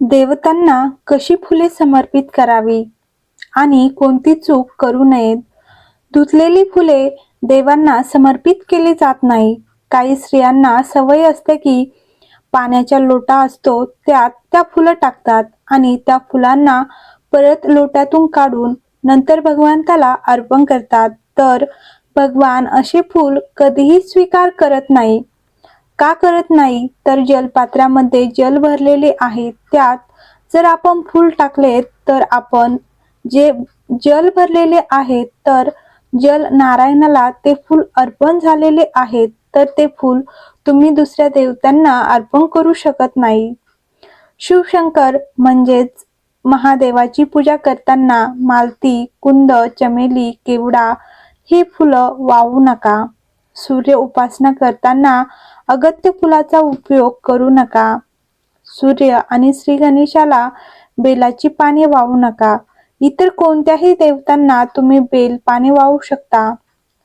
देवतांना कशी फुले समर्पित करावी? आणि कोणती चूक करू नयेत? धुतलेली फुले देवांना समर्पित केली जात नाही. काही स्त्रियांना सवय असते की पाण्याचा लोटा असतो त्यात त्या फुलं टाकतात आणि त्या फुलांना परत लोट्यातून काढून नंतर भगवंताला अर्पण करतात. तर भगवान असे फूल कधीही स्वीकार करत नाही. का करत नाही? तर जलपात्रामध्ये जल भरलेले आहे. त्यात जर आपण फूल टाकले तर आपण जे जल भरलेले आहे तर जल नारायणाला ते फूल अर्पण झालेले आहेत तर ते फूल तुम्ही दुसऱ्या देवतांना अर्पण करू शकत नाही. शिवशंकर म्हणजेच महादेवाची पूजा करताना मालती कुंद चमेली केवडा ही फुलं वाहू नका. सूर्य उपासना करताना अगत्य फुलाचा उपयोग करू नका. सूर्य आणि श्री गणेशाला बेलाची पाने वाहू नका. इतर कोणत्याही देवतांना तुम्ही बेल पाने वाहू शकता.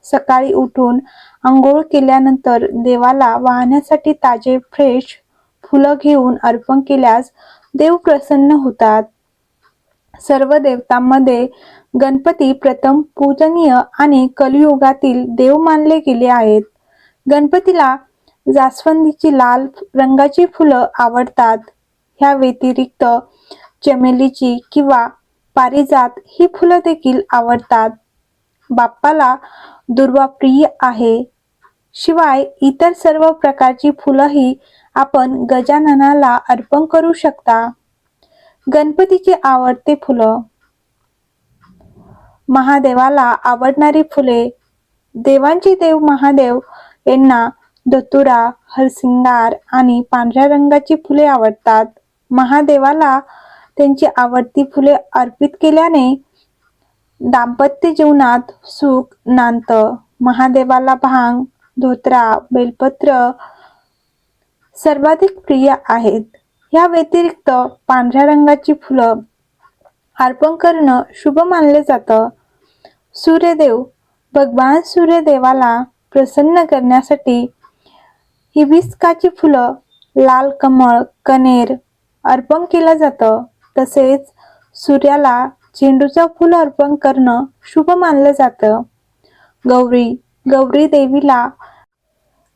सकाळी उठून आंघोळ केल्यानंतर देवाला वाहण्यासाठी ताजे फ्रेश फुलं घेऊन अर्पण केल्यास देव प्रसन्न होतात. सर्व देवतांमध्ये गणपती प्रथम पूजनीय आणि कलियुगातील देव मानले गेले आहेत. गणपतीला जास्वंदीची लाल रंगाची फुलं आवडतात. ह्या व्यतिरिक्त चमेलीची किंवा पारिजात ही फुलं देखील आवडतात. बाप्पाला दुर्वा प्रिय आहे. शिवाय इतर सर्व प्रकारची फुलंही आपण गजाननाला अर्पण करू शकता. गणपतीची आवडते फुलं. महादेवाला आवडणारी फुले. देवांचे देव महादेव यांना धतुरा हरसिंगार आणि पांढऱ्या रंगाची फुले आवडतात. महादेवाला त्यांची आवडती फुले अर्पित केल्याने दाम्पत्य जीवनात सुख नांदतं. महादेवाला भांग धोत्रा बेलपत्र सर्वाधिक प्रिय आहेत. या व्यतिरिक्त पांढऱ्या रंगाची फुलं अर्पण करणं शुभ मानले जातं. सूर्यदेव भगवान सूर्यदेवाला प्रसन्न करण्यासाठी हिबिस्काची फुलं लाल कमळ कनेर अर्पण केलं जातं. तसेच सूर्याला झेंडूचं फुल अर्पण करणं शुभ मानलं जातं. गौरी गौरी देवीला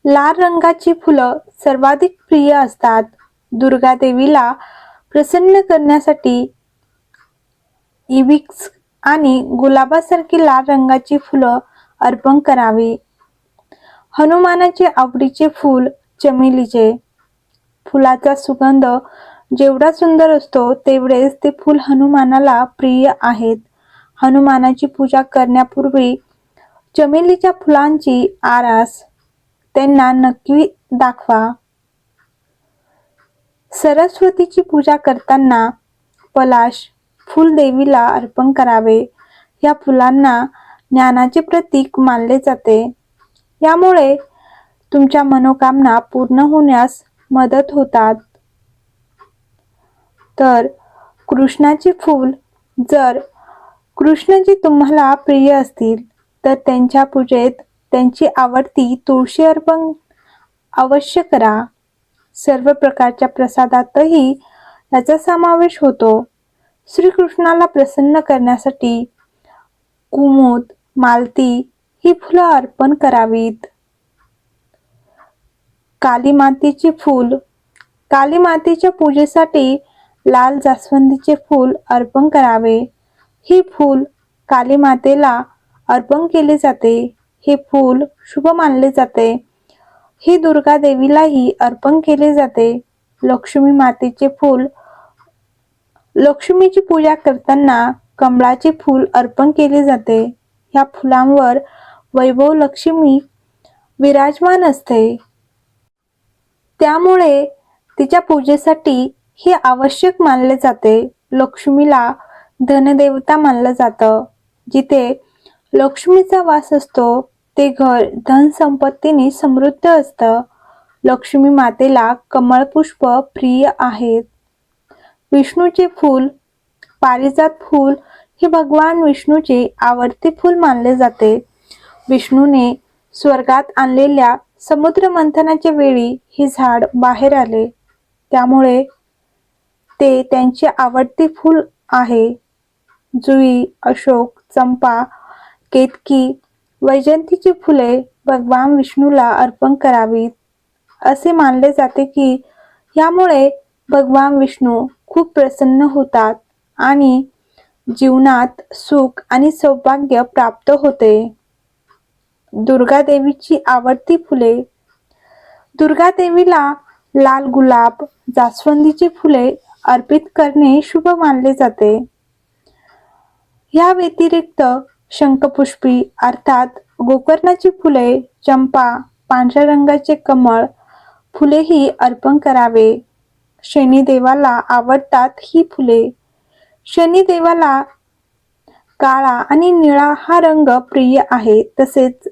लाल रंगाची फुलं सर्वाधिक प्रिय असतात. दुर्गा देवीला प्रसन्न करण्यासाठी इविक्स आणि गुलाबासारखी लाल रंगाची फुलं अर्पण करावी. हनुमानाचे आवडीचे फूल चमेलीचे फुलाचा सुगंध जेवढा सुंदर असतो तेवढेच ते फूल हनुमानाला प्रिय आहेत. हनुमानाची पूजा करण्यापूर्वी चमेलीच्या फुलांची आरास त्यांना नक्की दाखवा. सरस्वतीची पूजा करताना पलाश फुल देवीला अर्पण करावे. या फुलांना ज्ञानाचे प्रतीक मानले जाते. यामुळे तुमच्या मनोकामना पूर्ण होण्यास मदत होतात. तर कृष्णाचे फूल जर कृष्णजी तुम्हाला प्रिय असतील तर त्यांच्या पूजेत त्यांची आवडती तुळशी अर्पण अवश्य करा. सर्व प्रकारच्या प्रसादातही याचा समावेश होतो. श्रीकृष्णाला प्रसन्न करण्यासाठी कुमुद मालती ही फुलं अर्पण करावीत. काली मातेचे फूल काली मातेच्या पूजेसाठी लाल जास्वंदीचे फूल अर्पण करावे. हे फूल काली मातेला अर्पण केले जाते. हे फूल शुभ मानले जाते. हे दुर्गा देवीलाही अर्पण केले जाते. लक्ष्मी मातेचे फूल लक्ष्मीची पूजा करताना कमळाचे फूल अर्पण केले जाते. या फुलांवर वैभव लक्ष्मी विराजमान असते. त्यामुळे तिच्या पूजेसाठी हे आवश्यक मानले जाते. लक्ष्मीला धनदेवता मानलं जातं. जिथे लक्ष्मीचा वास असतो ते घर धन संपत्तीने समृद्ध असतं. लक्ष्मी मातेला कमळपुष्प प्रिय आहेत. विष्णूचे फूल पारिजात फूल हे भगवान विष्णूचे आवडते फूल मानले जाते. विष्णूने स्वर्गात आणलेल्या समुद्र मंथनाच्या वेळी हे झाड बाहेर आले. त्यामुळे ते त्यांचे आवडते फूल आहे. जुई अशोक चंपा केतकी वैजंतीची फुले भगवान विष्णूला अर्पण करावीत. असे मानले जाते की यामुळे भगवान विष्णू खूप प्रसन्न होतात आणि जीवनात सुख आणि सौभाग्य प्राप्त होते. दुर्गा देवीची आवडती फुले. दुर्गा देवीला लाल गुलाब जास्वंदीची फुले अर्पित करणे शुभ मानले जाते. या व्यतिरिक्त शंखपुष्पी अर्थात गोकर्णाची फुले चंपा पांढऱ्या रंगाचे कमळ फुलेही अर्पण करावे. शनिदेवाला आवडतात ही फुले. शनिदेवाला काळा आणि निळा हा रंग प्रिय आहे. तसेच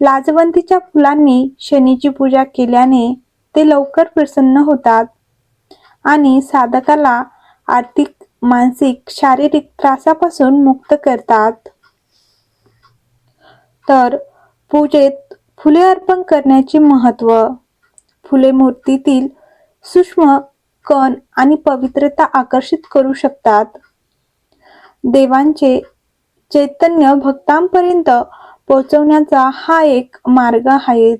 लाजवंतीच्या फुलांनी शनीची पूजा केल्याने ते लवकर प्रसन्न होतात आणि साधकाला आर्थिक मानसिक शारीरिक त्रासापासून मुक्त करतात. तर पूजेत फुले अर्पण करण्याचे महत्त्व फुले मूर्तीतील सूक्ष्म कण आणि पवित्रता आकर्षित करू शकतात. देवांचे चैतन्य भक्तांपर्यंत पोहोचवण्याचा हा एक मार्ग आहे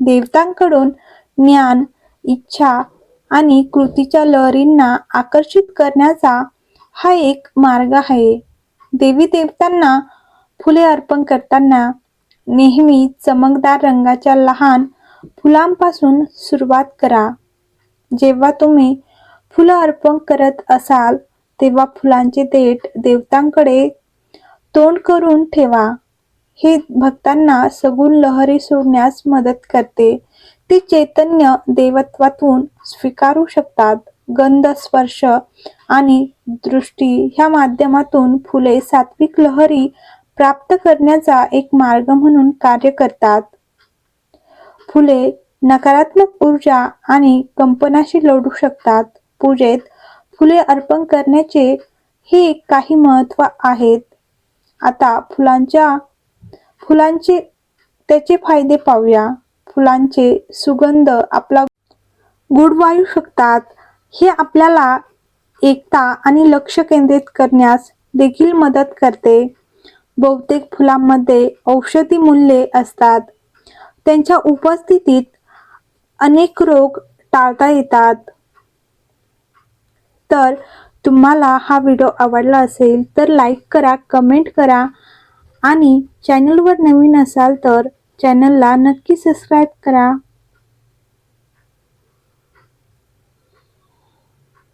देवतांकडून ज्ञान इच्छा आणि कृतीच्या लहरींना आकर्षित करण्याचा हा एक मार्ग आहे. देवी देवतांना फुले अर्पण करताना नेहमी चमकदार रंगाच्या लहान फुलांपासून सुरुवात करा. जेव्हा तुम्ही फुलं अर्पण करत असाल तेव्हा फुलांचे देठ देवतांकडे तोंड करून ठेवा. हे भक्तांना सगुण लहरी सोडण्यास मदत करते. ते चैतन्य देवत्वातून स्वीकारू शकतात. गंध स्पर्श आणि दृष्टी ह्या माध्यमातून फुले सात्विक लहरी प्राप्त करण्याचा एक मार्ग म्हणून कार्य करतात. फुले नकारात्मक ऊर्जा आणि कंपनाशी लढू शकतात. पूजेत फुले अर्पण करण्याचे हे काही महत्त्व आहेत. आता फुलांच्या फुलांचे त्याचे फायदे पाहूया. फुलांचे सुगंध आपला गुड वायू शकतात. हे आपल्याला एकता आणि लक्ष केंद्रित करण्यास देखील मदत करते. बहुतेक फुलांमध्ये औषधी मूल्ये असतात. त्यांच्या उपस्थितीत अनेक रोग टाळता येतात. तर तुम्हाला हा व्हिडिओ आवडला असेल तर लाईक करा कमेंट करा. आणि चॅनलवर नवीन असाल तर चॅनलला नक्की सबस्क्राईब करा.